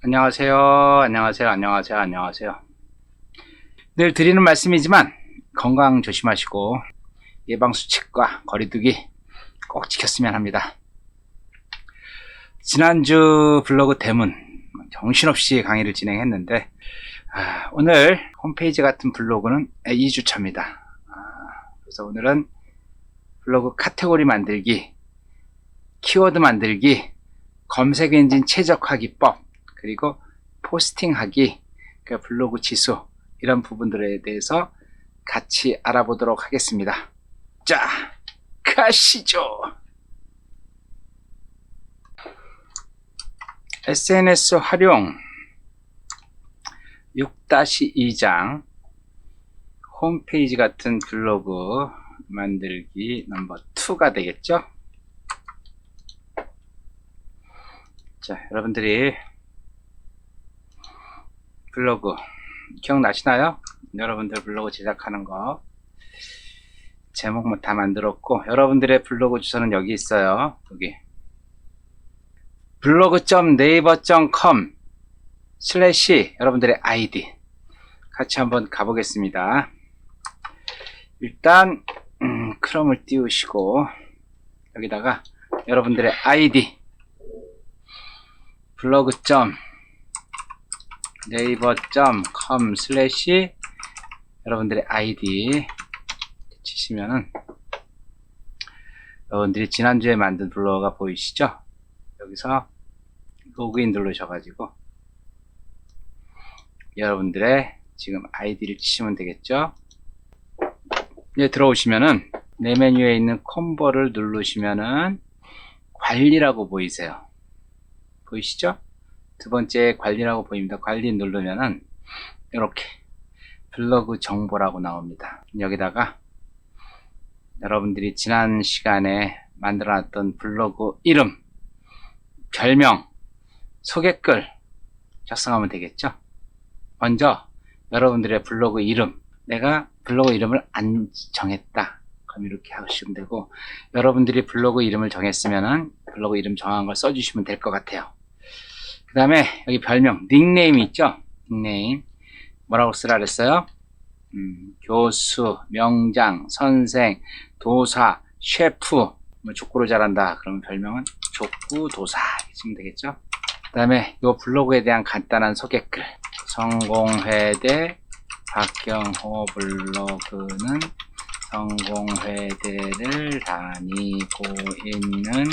안녕하세요. 안녕하세요. 안녕하세요. 안녕하세요. 늘 드리는 말씀이지만 건강 조심하시고 예방수칙과 거리두기 꼭 지켰으면 합니다. 지난주 블로그 대문 정신없이 강의를 진행했는데 아, 오늘 홈페이지 같은 블로그는 2주차입니다. 아, 그래서 오늘은 블로그 카테고리 만들기, 키워드 만들기, 검색 엔진 최적화 기법, 그리고 포스팅하기, 그 블로그 지수 이런 부분들에 대해서 같이 알아보도록 하겠습니다. 자, 가시죠. SNS 활용 6-2장 홈페이지 같은 블로그 만들기 넘버 2가 되겠죠? 자, 여러분들이 블로그 기억나시나요? 여러분들 블로그 제작하는 거 제목 뭐다 만들었고 여러분들의 블로그 주소는 여기 있어요. 여기 블로그.네이버.com 슬래시 여러분들의 아이디 같이 한번 가보겠습니다. 일단 음, 크롬을 띄우시고 여기다가 여러분들의 아이디 블로그. 네 이버.com 슬래시 여러분들의 아이디 치시면은 여러분들이 지난주에 만든 블로그가 보이시죠? 여기서 로그인 누르셔가지고 여러분들의 지금 아이디를 치시면 되겠죠? 이제 들어오시면은 내 메뉴에 있는 콤보를 누르시면은 관리라고 보이세요. 보이시죠? 두 번째 관리라고 보입니다. 관리 누르면은 이렇게 블로그 정보라고 나옵니다. 여기다가 여러분들이 지난 시간에 만들어 놨던 블로그 이름, 별명, 소개글 작성하면 되겠죠? 먼저 여러분들의 블로그 이름, 내가 블로그 이름을 안 정했다. 그럼 이렇게 하시면 되고 여러분들이 블로그 이름을 정했으면은 블로그 이름 정한 걸 써주시면 될 것 같아요. 그 다음에 여기 별명, 닉네임 있죠? 닉네임. 뭐라고 쓰라 그랬어요? 음, 교수, 명장, 선생, 도사, 셰프, 뭐 족구를 잘한다. 그러면 별명은 족구 도사. 쓰면 되겠죠? 그 다음에 이 블로그에 대한 간단한 소개글. 성공회대 박경호 블로그는 성공회대를 다니고 있는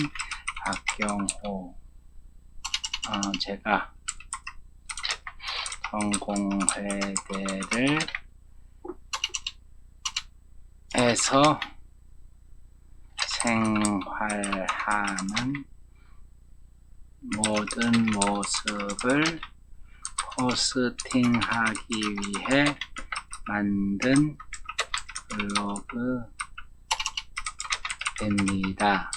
박경호 어, 제가 성공회대를 에서 생활하는 모든 모습을 포스팅하기 위해 만든 블로그입니다.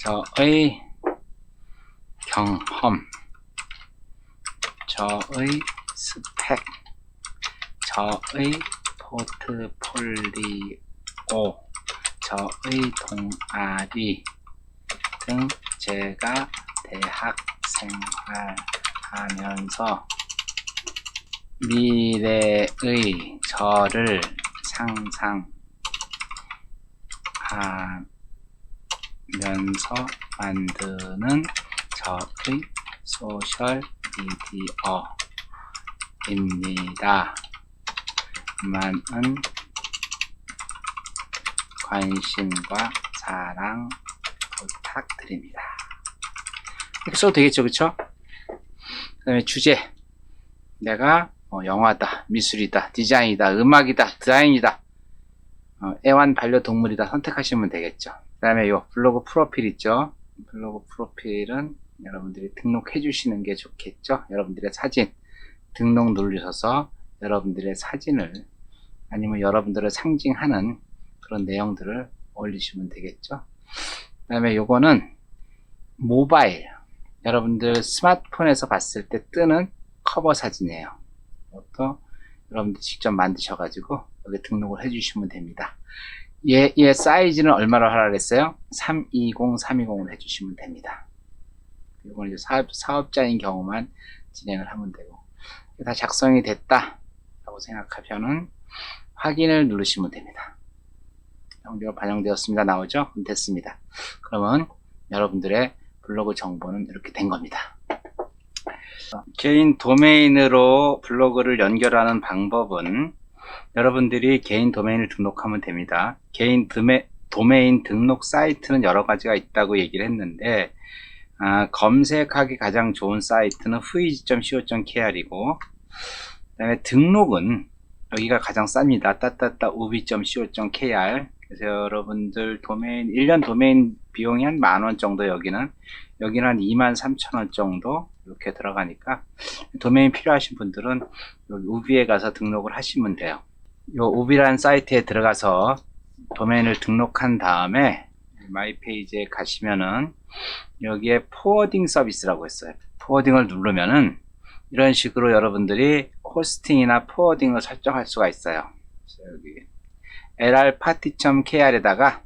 저의 경험, 저의 스펙, 저의 포트폴리오, 저의 동아리 등 제가 대학 생활하면서 미래의 저를 상상하면서 만드는 저의 소셜 미디어입니다. 많은 관심과 사랑 부탁드립니다. 이렇게 써도 되겠죠, 그쵸? 그 다음에 주제. 내가 어, 영화다, 미술이다, 디자인이다, 음악이다, 디자인이다, 어, 애완 반려동물이다 선택하시면 되겠죠. 그 다음에 요 블로그 프로필 있죠. 블로그 프로필은 여러분들이 등록해 주시는 게 좋겠죠. 여러분들의 사진 등록 누르셔서 여러분들의 사진을 아니면 여러분들을 상징하는 그런 내용들을 올리시면 되겠죠. 그 다음에 요거는 모바일 여러분들 스마트폰에서 봤을 때 뜨는 커버 사진이에요. 이것도 여러분들 직접 만드셔가지고 여기 등록을 해주시면 됩니다. 얘, 얘 사이즈는 얼마로 하라 그랬어요? 320, 320으로 해주시면 됩니다. 이건 이제 사업, 사업자인 경우만 진행을 하면 되고 다 작성이 됐다 라고 생각하면은 확인을 누르시면 됩니다. 정보가 반영되었습니다. 나오죠? 됐습니다. 그러면 여러분들의 블로그 정보는 이렇게 된 겁니다. 개인 도메인으로 블로그를 연결하는 방법은 여러분들이 개인 도메인을 등록하면 됩니다. 개인 드메, 도메인 등록 사이트는 여러 가지가 있다고 얘기를 했는데 아, 검색하기 가장 좋은 사이트는 후이지.co.kr이고 그 다음에 등록은 여기가 가장 쌉니다. 따따따 ubi.co.kr 그래서 여러분들 도메인 1년 도메인 비용이 한 만 원 정도 여기는 여기는 한 2만 3천 원 정도 이렇게 들어가니까 도메인 필요하신 분들은 우비에 가서 등록을 하시면 돼요. 요 우비라는 사이트에 들어가서 도메인을 등록한 다음에 마이 페이지에 가시면은 여기에 포워딩 서비스라고 있어요. 포워딩을 누르면은 이런 식으로 여러분들이 호스팅이나 포워딩을 설정할 수가 있어요. 여기 lrparty.kr에다가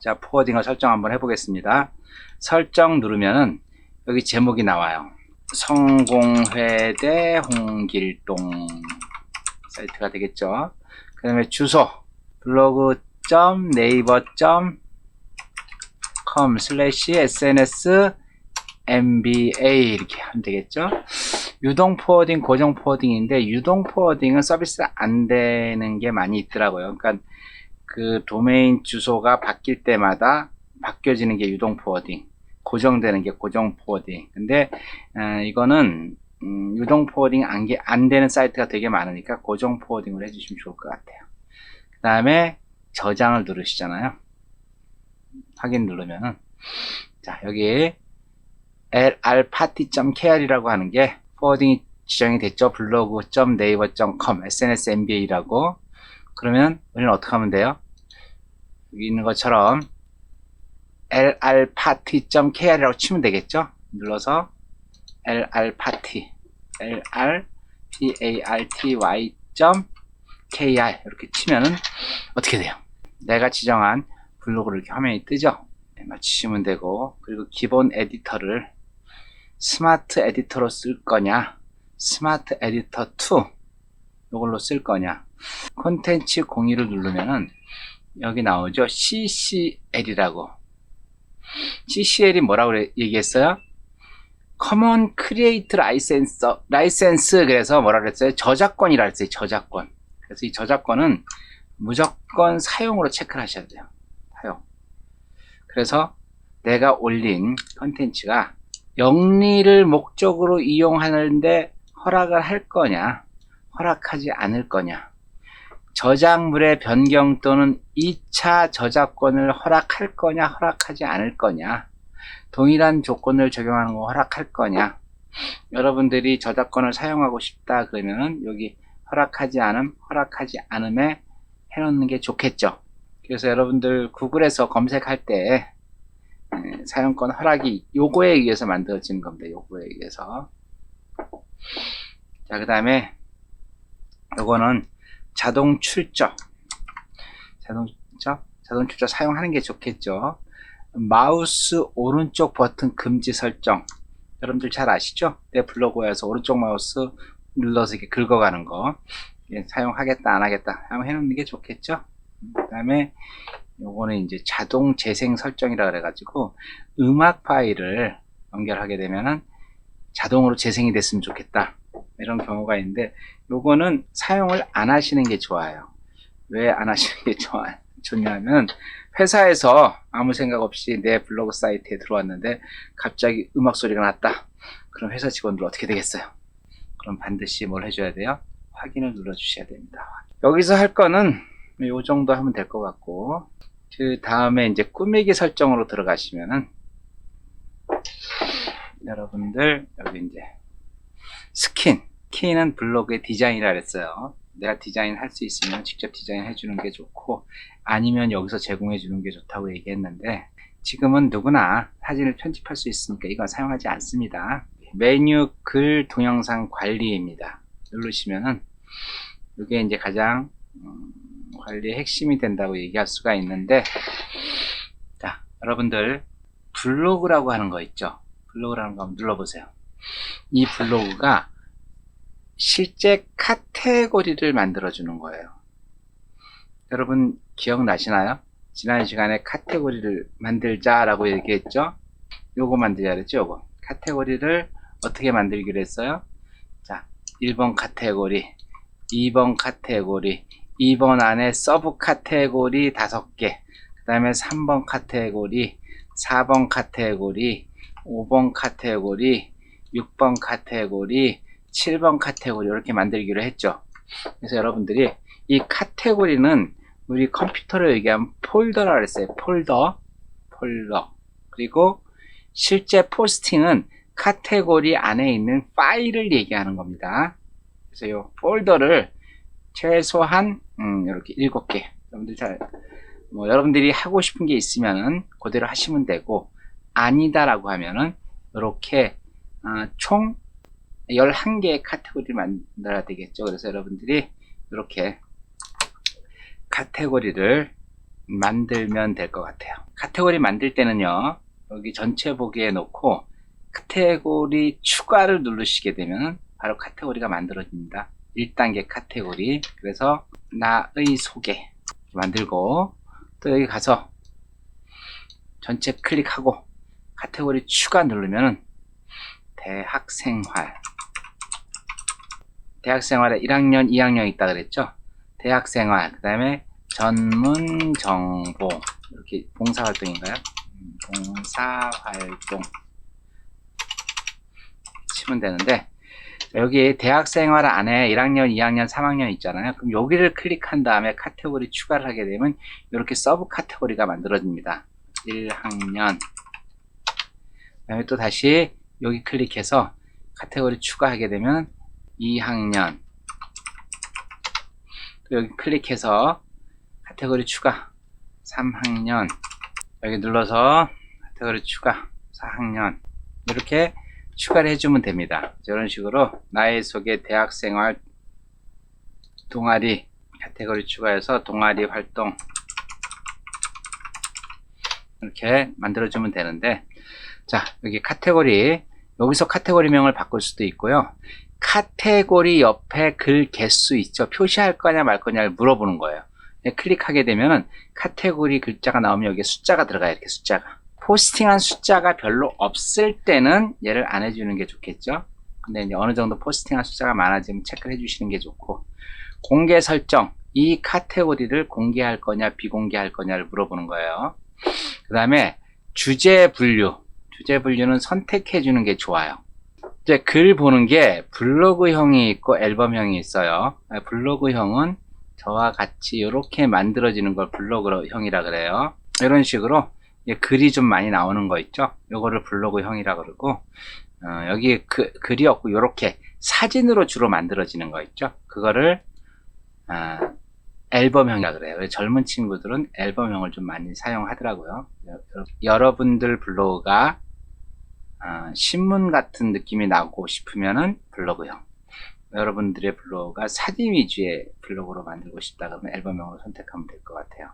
자 포워딩을 설정 한번 해보겠습니다. 설정 누르면은 여기 제목이 나와요. 성공회 대 홍길동 사이트가 되겠죠. 그 다음에 주소 블로그.네이버 .com 슬래시 sns MBA 이렇게 하면 되겠죠. 유동 포워딩, 고정 포워딩인데 유동 포워딩은 서비스가 안 되는 게 많이 있더라고요. 그러니까 그 도메인 주소가 바뀔 때마다 바뀌어지는 게 유동 포워딩, 고정되는 게 고정 포워딩. 근데 어, 이거는 음, 유동 포워딩 안, 게- 안 되는 사이트가 되게 많으니까 고정 포워딩을 해주시면 좋을 것 같아요. 그 다음에 저장을 누르시잖아요. 확인 누르면은 자 여기 lrparty.kr이라고 하는 게 포워딩이 지정이 됐죠. 블로그.naver.com snsmbA라고 그러면 우리는 어떻게 하면 돼요? 여기 있는 것처럼 lrparty.kr이라고 치면 되겠죠. 눌러서 lrparty lrparty.kr 이렇게 치면은 어떻게 돼요? 내가 지정한 블로그를 이렇게 화면이 뜨죠. 네, 맞추시면 되고. 그리고 기본 에디터를 스마트 에디터로 쓸 거냐? 스마트 에디터 2 이걸로 쓸 거냐? 콘텐츠 공유를 누르면은 여기 나오죠? CCL이라고. CCL이 뭐라고 얘기했어요? 커먼 크리에이트 라이센스 라이센스 그래서 뭐라 그랬어요? 저작권이라 그랬어요 저작권. 그래서 이 저작권은 무조건 사용으로 체크를 하셔야 돼요 사용 그래서 내가 올린 컨텐츠가 영리를 목적으로 이용하는데 허락을 할 거냐, 허락하지 않을 거냐, 저작물의 변경 또는 2차 저작권을 허락할 거냐, 허락하지 않을 거냐, 동일한 조건을 적용하는 거 허락할 거냐, 여러분들이 저작권을 사용하고 싶다 그러면은 여기 허락하지 않음, 허락하지 않음에 해놓는 게 좋겠죠. 그래서 여러분들 구글에서 검색할 때 에, 사용권 허락이 요거에 의해서 만들어지는 겁니다. 요거에 의해서. 자, 그 다음에 요거는 자동 출적. 자동 출적? 자동 출적 사용하는 게 좋겠죠. 마우스 오른쪽 버튼 금지 설정. 여러분들 잘 아시죠? 내 블로그에서 오른쪽 마우스 눌러서 이렇게 긁어가는 거. 예, 사용하겠다, 안 하겠다. 한번 해놓는 게 좋겠죠? 그 다음에 요거는 이제 자동 재생 설정이라 그래가지고 음악 파일을 연결하게 되면은 자동으로 재생이 됐으면 좋겠다. 이런 경우가 있는데 요거는 사용을 안 하시는 게 좋아요. 왜 안 하시는 게 좋아, 좋냐면 회사에서 아무 생각 없이 내 블로그 사이트에 들어왔는데 갑자기 음악 소리가 났다. 그럼 회사 직원들 어떻게 되겠어요? 그럼 반드시 뭘 해줘야 돼요? 확인을 눌러 주셔야 됩니다. 여기서 할 거는 요 정도 하면 될 것 같고 그 다음에 이제 꾸미기 설정으로 들어가시면은 여러분들 여기 이제 스킨 키는 블로그의 디자인이라 그랬어요. 내가 디자인 할 수 있으면 직접 디자인 해주는 게 좋고 아니면 여기서 제공해 주는 게 좋다고 얘기했는데 지금은 누구나 사진을 편집할 수 있으니까 이건 사용하지 않습니다. 메뉴 글 동영상 관리입니다. 누르시면은 이게 이제 가장 음, 관리의 핵심이 된다고 얘기할 수가 있는데 자 여러분들 블로그라고 하는 거 있죠 블로그라는 거 한번 눌러보세요. 이 블로그가 실제 카테고리를 만들어 주는 거예요. 여러분 기억나시나요? 지난 시간에 카테고리를 만들자 라고 얘기했죠? 요거 만들자 그랬죠? 요거. 카테고리를 어떻게 만들기로 했어요? 자, 1번 카테고리, 2번 카테고리, 2번 안에 서브 카테고리 5개, 그 다음에 3번 카테고리, 4번 카테고리, 5번 카테고리, 6번 카테고리, 7번 카테고리 이렇게 만들기로 했죠. 그래서 여러분들이 이 카테고리는 우리 컴퓨터로 얘기하면 폴더라고 그랬어요. 폴더, 폴더. 그리고 실제 포스팅은 카테고리 안에 있는 파일을 얘기하는 겁니다. 그래서 이 폴더를 최소한 음, 이렇게 7개. 여러분들 잘, 뭐 여러분들이 하고 싶은 게 있으면은 그대로 하시면 되고 아니다라고 하면은 이렇게 아, 총 11개의 카테고리를 만들어야 되겠죠. 그래서 여러분들이 이렇게 카테고리를 만들면 될 것 같아요. 카테고리 만들 때는요, 여기 전체 보기에 놓고 카테고리 추가를 누르시게 되면 바로 카테고리가 만들어집니다. 1단계 카테고리. 그래서 나의 소개 만들고 또 여기 가서 전체 클릭하고 카테고리 추가 누르면 대학생활 대학생활에 1학년, 2학년 있다 그랬죠? 대학생활, 그 다음에 전문 정보 이렇게 봉사활동인가요? 음, 봉사활동 치면 되는데 여기 대학 생활 안에 1학년, 2학년, 3학년 있잖아요. 그럼 여기를 클릭한 다음에 카테고리 추가를 하게 되면 이렇게 서브 카테고리가 만들어집니다. 1학년. 그다음에 또 다시 여기 클릭해서 카테고리 추가하게 되면 2학년. 또 여기 클릭해서 카테고리 추가. 3학년. 여기 눌러서 카테고리 추가. 4학년. 이렇게 추가를 해주면 됩니다. 이런 식으로 나의 소개 대학생활 동아리 카테고리 추가해서 동아리 활동 이렇게 만들어주면 되는데 자 여기 카테고리 여기서 카테고리명을 바꿀 수도 있고요. 카테고리 옆에 글 개수 있죠. 표시할 거냐 말 거냐를 물어보는 거예요. 네, 클릭하게 되면은 카테고리 글자가 나오면 여기에 숫자가 들어가요. 이렇게 숫자가. 포스팅한 숫자가 별로 없을 때는 얘를 안 해주는 게 좋겠죠. 근데 이제 어느 정도 포스팅한 숫자가 많아지면 체크를 해주시는 게 좋고 공개 설정 이 카테고리를 공개할 거냐 비공개할 거냐를 물어보는 거예요. 그 다음에 주제 분류 주제 분류는 선택해 주는 게 좋아요. 이제 글 보는 게 블로그형이 있고 앨범형이 있어요. 아, 블로그형은 저와 같이 이렇게 만들어지는 걸 블로그형이라 그래요. 이런 식으로 글이 좀 많이 나오는 거 있죠. 요거를 블로그형이라 그러고 어, 여기 그, 글이 없고 이렇게 사진으로 주로 만들어지는 거 있죠. 그거를 아, 앨범형이라 그래요. 왜 젊은 친구들은 앨범형을 좀 많이 사용하더라고요. 여- 여러분들 블로그가 아, 신문 같은 느낌이 나고 싶으면은 블로그형. 여러분들의 블로그가 사진 위주의 블로그로 만들고 싶다 그러면 앨범형으로 선택하면 될 것 같아요.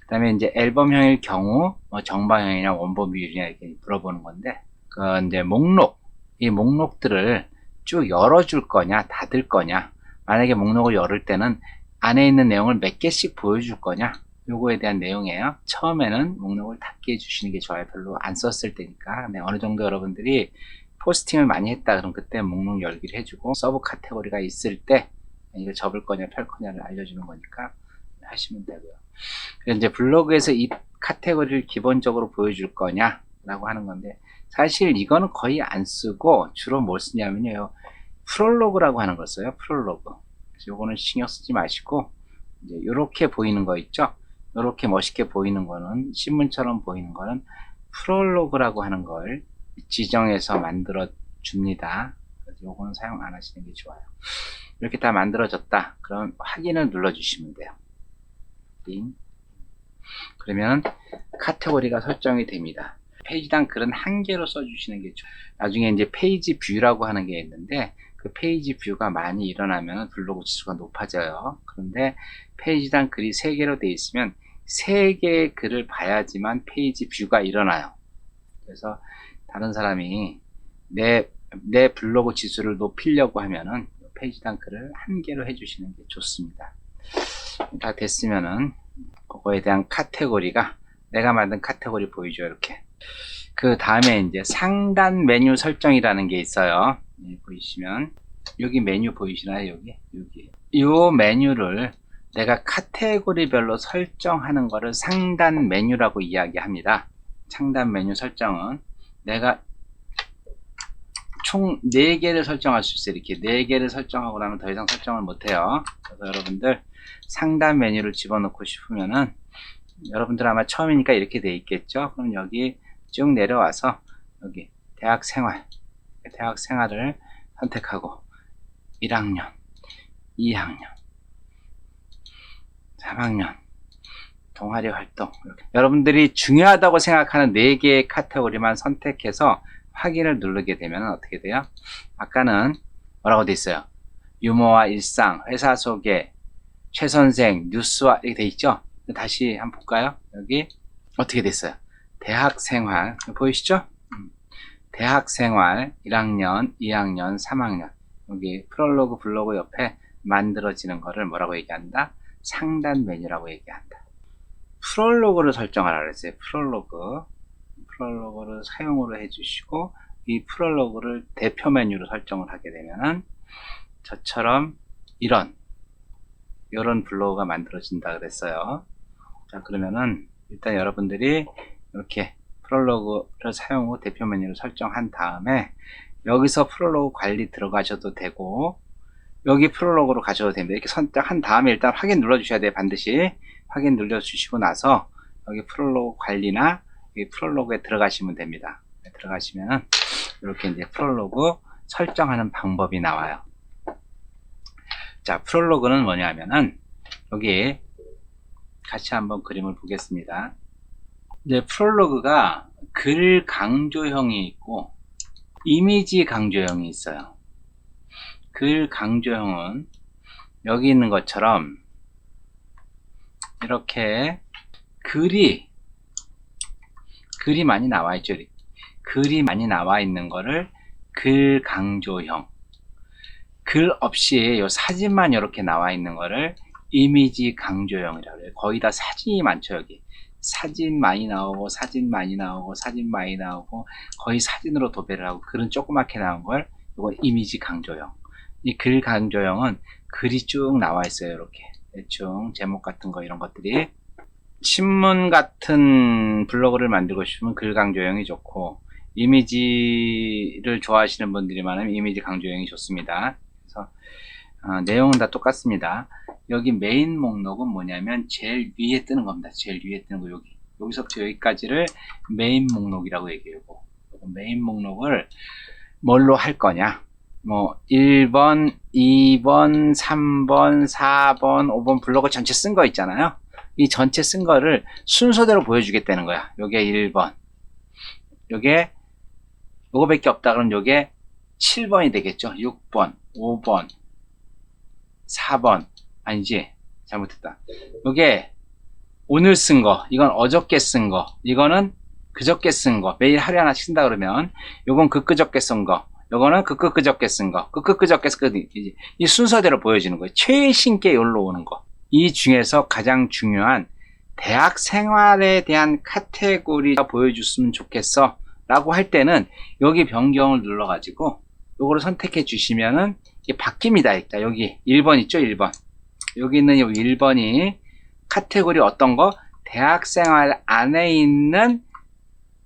그 다음에 이제 앨범형일 경우 뭐 정방형이냐 원본 비율이냐 이렇게 물어보는 건데 그 이제 목록 이 목록들을 쭉 열어줄 거냐 닫을 거냐 만약에 목록을 열을 때는 안에 있는 내용을 몇 개씩 보여줄 거냐 요거에 대한 내용이에요. 처음에는 목록을 닫게 해주시는 게 좋아요. 별로 안 썼을 때니까. 네, 어느 정도 여러분들이 포스팅을 많이 했다 그럼 그때 목록 열기를 해주고 서브 카테고리가 있을 때 이걸 접을 거냐 펼 거냐를 알려주는 거니까 하시면 되고요. 이제 블로그에서 이 카테고리를 기본적으로 보여줄 거냐라고 하는 건데 사실 이거는 거의 안 쓰고 주로 뭘 쓰냐면요. 프롤로그라고 하는 걸 써요 프롤로그. 요거는 신경 쓰지 마시고 이제 이렇게 보이는 거 있죠? 이렇게 멋있게 보이는 거는 신문처럼 보이는 거는 프롤로그라고 하는 걸 지정해서 만들어 줍니다. 요거는 사용 안 하시는 게 좋아요. 이렇게 다 만들어졌다. 그럼 확인을 눌러 주시면 돼요 띵. 그러면 카테고리가 설정이 됩니다. 페이지당 글은 한 개로 써주시는 게 좋아요. 나중에 이제 페이지 뷰라고 하는 게 있는데 그 페이지 뷰가 많이 일어나면 블로그 지수가 높아져요. 그런데 페이지당 글이 세 개로 되어 있으면 세 개의 글을 봐야지만 페이지 뷰가 일어나요. 그래서 다른 사람이 내, 내 블로그 지수를 높이려고 하면은 페이지 덩크를 한 개로 해주시는 게 좋습니다. 다 됐으면은 그거에 대한 카테고리가 내가 만든 카테고리 보이죠 이렇게. 그 다음에 이제 상단 메뉴 설정이라는 게 있어요. 예, 보이시면. 여기 메뉴 보이시나요 여기? 여기. 이 메뉴를 내가 카테고리별로 설정하는 거를 상단 메뉴라고 이야기합니다. 상단 메뉴 설정은 내가 총 4개를 설정할 수 있어요. 이렇게. 4개를 설정하고 나면 더 이상 설정을 못해요. 그래서 여러분들 상단 메뉴를 집어넣고 싶으면은 여러분들 아마 처음이니까 이렇게 돼 있겠죠. 그럼 여기 쭉 내려와서 여기 대학 생활, 대학 생활을 선택하고 1학년, 2학년, 3학년, 동아리 활동 이렇게. 여러분들이 중요하다고 생각하는 4개의 카테고리만 선택해서 확인을 누르게 되면 어떻게 돼요? 아까는 뭐라고 돼 있어요? 유머와 일상, 회사 소개, 최 선생, 뉴스와 이렇게 돼 있죠? 다시 한번 볼까요? 여기 어떻게 됐어요? 대학 생활 보이시죠? 음. 대학 생활 1학년, 2학년, 3학년 여기 프롤로그 블로그 옆에 만들어지는 거를 뭐라고 얘기한다? 상단 메뉴라고 얘기한다. 프롤로그를 설정하라 그랬어요. 프롤로그. 프롤로그를 사용으로 해주시고 이 프롤로그를 대표 메뉴로 설정을 하게 되면은 저처럼 이런 이런 블로그가 만들어진다 그랬어요. 자 그러면은 일단 여러분들이 이렇게 프롤로그를 사용 후 대표 메뉴를 설정한 다음에 여기서 프롤로그 관리 들어가셔도 되고 여기 프롤로그로 가셔도 됩니다. 이렇게 선택한 다음에 일단 확인 눌러 주셔야 돼요. 반드시 확인 눌러 주시고 나서 여기 프롤로그 관리나 이 프롤로그에 들어가시면 됩니다. 네, 들어가시면은 이렇게 이제 프롤로그 설정하는 방법이 나와요. 자, 프롤로그는 뭐냐면은 여기 같이 한번 그림을 보겠습니다. 이제 프롤로그가 글 강조형이 있고 이미지 강조형이 있어요. 글 강조형은 여기 있는 것처럼 이렇게 글이 글이 많이 나와 있죠. 글이 많이 나와 있는 거를 글 강조형. 글 없이 요 사진만 이렇게 나와 있는 거를 이미지 강조형이라고 해요. 거의 다 사진이 많죠, 여기. 사진 많이 나오고, 사진 많이 나오고, 사진 많이 나오고, 거의 사진으로 도배를 하고, 글은 조그맣게 나온 걸, 이거 이미지 강조형. 이 글 강조형은 글이 쭉 나와 있어요, 이렇게. 대충 제목 같은 거, 이런 것들이. 신문 같은 블로그를 만들고 싶으면 글 강조형이 좋고 이미지를 좋아하시는 분들이 많으면 이미지 강조형이 좋습니다. 어, 내용은 다 똑같습니다. 여기 메인 목록은 뭐냐면 제일 위에 뜨는 겁니다. 제일 위에 뜨는 거 여기 여기서부터 여기까지를 메인 목록이라고 얘기해요. 메인 목록을 뭘로 할 거냐? 뭐 1번, 2번, 3번, 4번, 5번 블로그 전체 쓴 거 있잖아요. 이 전체 쓴 거를 순서대로 보여주겠다는 거야. 요게 1번. 요게 요거밖에 없다 그러면 요게 7번이 되겠죠. 6번, 5번, 4번. 아니지. 잘못했다. 요게 오늘 쓴 거, 이건 어저께 쓴 거, 이거는 그저께 쓴 거, 매일 하루에 하나씩 쓴다 그러면 요건 그그저께 쓴 거, 요거는 그그그저께 쓴 거, 그그그저께 쓴 거, 이 순서대로 보여지는 거예요. 최신 게 여기로 오는 거. 이 중에서 가장 중요한 대학 생활에 대한 카테고리가 보여줬으면 좋겠어 라고 할 때는 여기 변경을 눌러 가지고 요거를 선택해 주시면은 이게 바뀝니다. 일단 여기 1번 있죠? 1번. 여기 있는 여기 1번이 카테고리 어떤 거? 대학 생활 안에 있는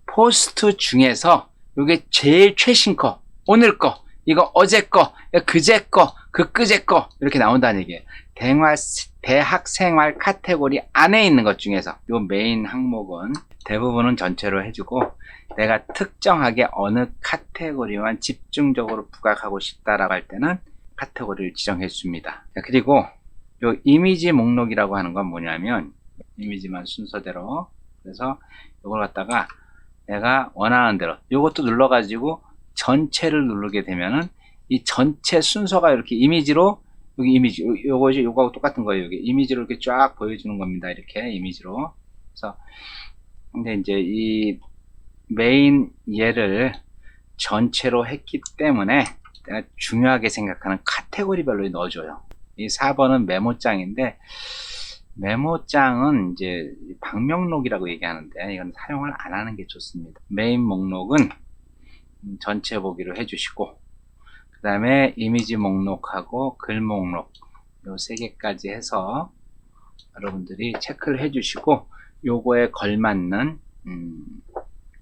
포스트 중에서 요게 제일 최신 거 오늘 거 이거 어제 거 그제 거 그끄제 거 이렇게 나온다는 얘기예요. 대학, 대학 생활 카테고리 안에 있는 것 중에서 요 메인 항목은 대부분은 전체로 해주고 내가 특정하게 어느 카테고리만 집중적으로 부각하고 싶다라고 할 때는 카테고리를 지정해 줍니다. 그리고 요 이미지 목록이라고 하는 건 뭐냐면 이미지만 순서대로. 그래서 이걸 갖다가 내가 원하는 대로 이것도 눌러 가지고 전체를 누르게 되면은 이 전체 순서가 이렇게 이미지로 여기 이미지 요- 요거지 요거하고 똑같은 거예요. 여기 이미지로 이렇게 쫙 보여주는 겁니다. 이렇게 이미지로. 그래서 근데 이제 이 메인 얘를 전체로 했기 때문에 내가 중요하게 생각하는 카테고리별로 넣어줘요. 이 4번은 메모장인데 메모장은 이제 방명록이라고 얘기하는데 이건 사용을 안 하는 게 좋습니다. 메인 목록은 음, 전체 보기로 해주시고 그 다음에 이미지 목록하고 글 목록 요 세 개까지 해서 여러분들이 체크를 해주시고 요거에 걸맞는 음,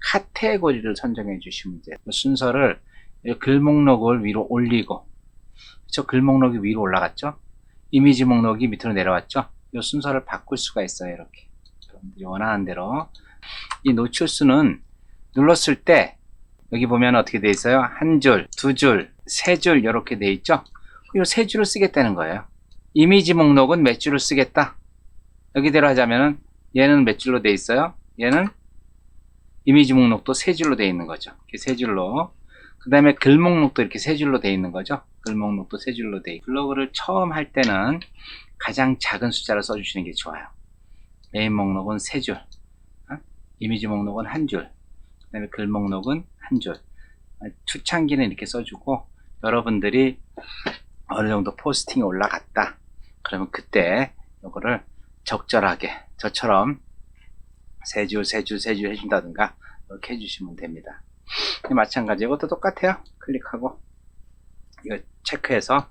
카테고리를 선정해 주시면 돼요. 순서를 이글 목록을 위로 올리고 그쵸? 글 목록이 위로 올라갔죠? 이미지 목록이 밑으로 내려왔죠? 이 순서를 바꿀 수가 있어요. 이렇게 여러분들이 원하는 대로 이 노출수는 눌렀을 때 여기 보면 어떻게 돼 있어요? 한 줄, 두 줄, 세 줄 이렇게 돼 있죠? 이 세 줄을 쓰겠다는 거예요. 이미지 목록은 몇 줄을 쓰겠다? 여기대로 하자면은 얘는 몇 줄로 돼 있어요? 얘는 이미지 목록도 세 줄로 돼 있는 거죠. 이렇게 세 줄로. 그 다음에 글 목록도 이렇게 세 줄로 돼 있는 거죠. 글 목록도 세 줄로 돼 있고. 블로그를 처음 할 때는 가장 작은 숫자를 써주시는 게 좋아요. 메인 목록은 세 줄. 어? 이미지 목록은 한 줄. 그 다음에 글 목록은 한 줄. 어, 추천기는 이렇게 써주고, 여러분들이 어느 정도 포스팅이 올라갔다. 그러면 그때 이거를 적절하게 저처럼 세 줄, 세 줄, 세 줄 해준다든가 이렇게 해주시면 됩니다. 마찬가지 이것도 똑같아요. 클릭하고 이거 체크해서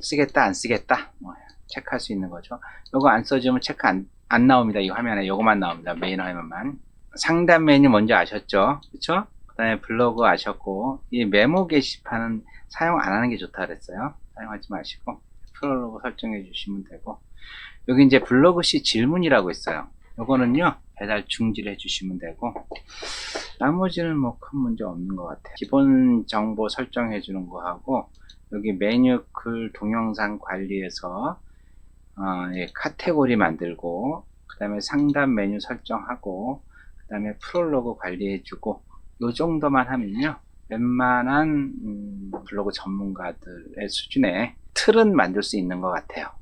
쓰겠다, 안 쓰겠다 뭐 체크할 수 있는 거죠. 이거 안 써주면 체크 안, 안 나옵니다. 이 화면에 이거만 나옵니다. 메인 화면만. 상단 메뉴 먼저 아셨죠? 그쵸? 그 다음에 블로그 아셨고 이 메모 게시판은 사용 안 하는 게 좋다 그랬어요. 사용하지 마시고 프롤로그 설정해 주시면 되고 여기 이제 블로그 시 질문이라고 있어요. 요거는요 배달 중지를 해주시면 되고 나머지는 뭐 큰 문제 없는 것 같아요. 기본 정보 설정해 주는 거 하고 여기 메뉴 글 동영상 관리에서 어, 예, 카테고리 만들고 그 다음에 상단 메뉴 설정하고 그 다음에 프롤로그 관리해 주고 요 정도만 하면요 웬만한 음, 블로그 전문가들의 수준의 틀은 만들 수 있는 것 같아요.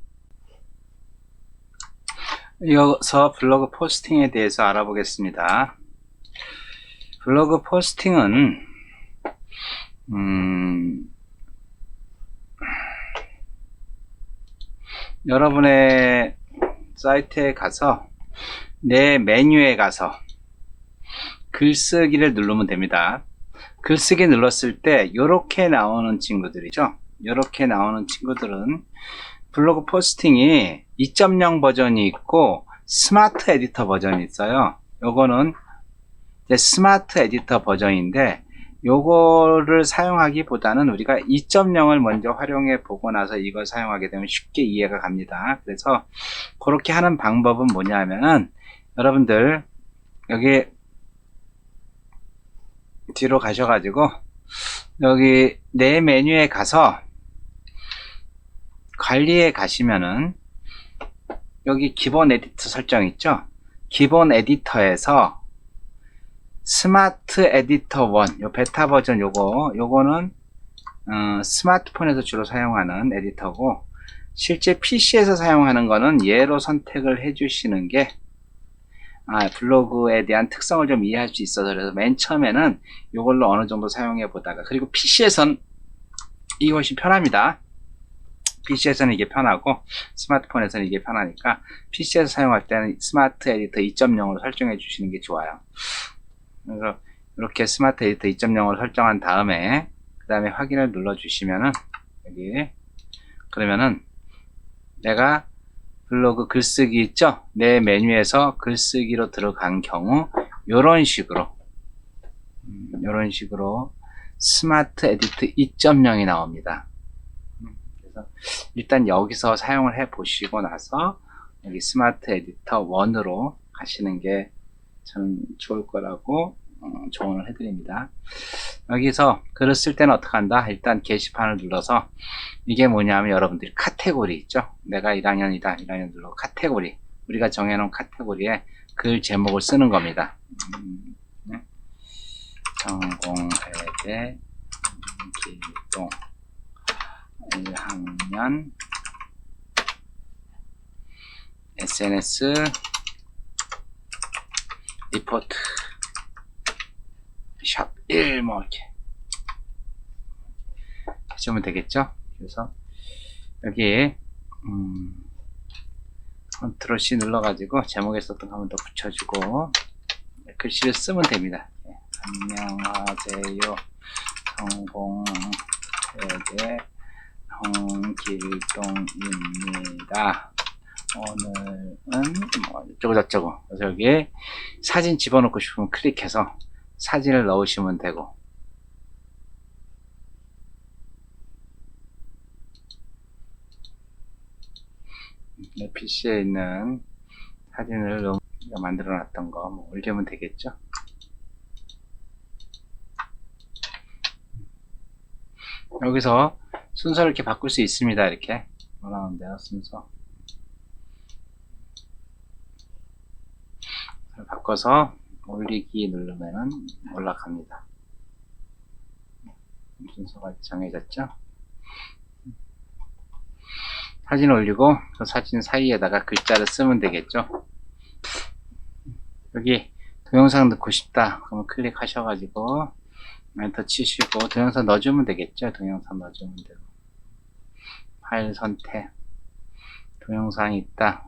이어서 블로그 포스팅에 대해서 알아보겠습니다. 블로그 포스팅은 음, 여러분의 사이트에 가서 내 메뉴에 가서 글쓰기를 누르면 됩니다. 글쓰기 눌렀을 때 이렇게 나오는 친구들이죠. 이렇게 나오는 친구들은 블로그 포스팅이 2.0 버전이 있고 스마트 에디터 버전이 있어요. 요거는 스마트 에디터 버전인데 요거를 사용하기보다는 우리가 2.0을 먼저 활용해 보고 나서 이걸 사용하게 되면 쉽게 이해가 갑니다. 그래서 그렇게 하는 방법은 뭐냐면은 여러분들 여기 뒤로 가셔가지고 여기 내 메뉴에 가서 관리에 가시면은 여기 기본 에디터 설정 있죠? 기본 에디터에서 스마트 에디터 1, 요 베타 버전 요거, 요거는 어, 스마트폰에서 주로 사용하는 에디터고 실제 PC에서 사용하는 거는 얘로 선택을 해주시는 게 아, 블로그에 대한 특성을 좀 이해할 수 있어서 그래서 맨 처음에는 이걸로 어느 정도 사용해 보다가 그리고 PC에선 이것이 편합니다. PC에서는 이게 편하고 스마트폰에서는 이게 편하니까 PC에서 사용할 때는 스마트 에디터 2.0으로 설정해 주시는 게 좋아요. 그래서 이렇게 스마트 에디터 2.0으로 설정한 다음에 그 다음에 확인을 눌러 주시면은 여기 그러면은 내가 블로그 글쓰기 있죠? 내 메뉴에서 글쓰기로 들어간 경우 이런 식으로 이런 식으로 스마트 에디트 2.0이 나옵니다. 음, 그래서 일단 여기서 사용을 해 보시고 나서 여기 스마트 에디터 1으로 가시는 게 저는 좋을 거라고 어, 조언을 해드립니다. 여기서 글을 쓸 때는 어떻게 한다? 일단 게시판을 눌러서 이게 뭐냐면 여러분들이 카테고리 있죠? 내가 1학년이다. 1학년 눌러 카테고리. 우리가 정해놓은 카테고리에 글 제목을 쓰는 겁니다. 음, 네. 전공회계 기동 1학년 SNS 리포트 샵 1, 뭐, 이렇게. 붙여주면 되겠죠? 그래서 여기 음, 컨트롤 C 눌러 가지고 제목에 썼던 번더 붙여주고 글씨를 쓰면 됩니다. 예, 안녕하세요. 성공 회계 홍길동입니다. 오늘은 뭐 어쩌고 저쩌고 그래서 여기에 사진 집어넣고 싶으면 클릭해서 사진을 넣으시면 되고 내 PC에 있는 사진을 만들어 놨던 거 뭐 올리면 되겠죠 여기서 순서를 이렇게 바꿀 수 있습니다 이렇게 원하는데요 순서 바꿔서 올리기 누르면 올라갑니다. 순서가 정해졌죠? 사진 올리고 그 사진 사이에다가 글자를 쓰면 되겠죠? 여기 동영상 넣고 싶다. 그러면 클릭하셔가지고 엔터 치시고 동영상 넣어주면 되겠죠? 동영상 넣어주면 되고 파일 선택 동영상이 있다.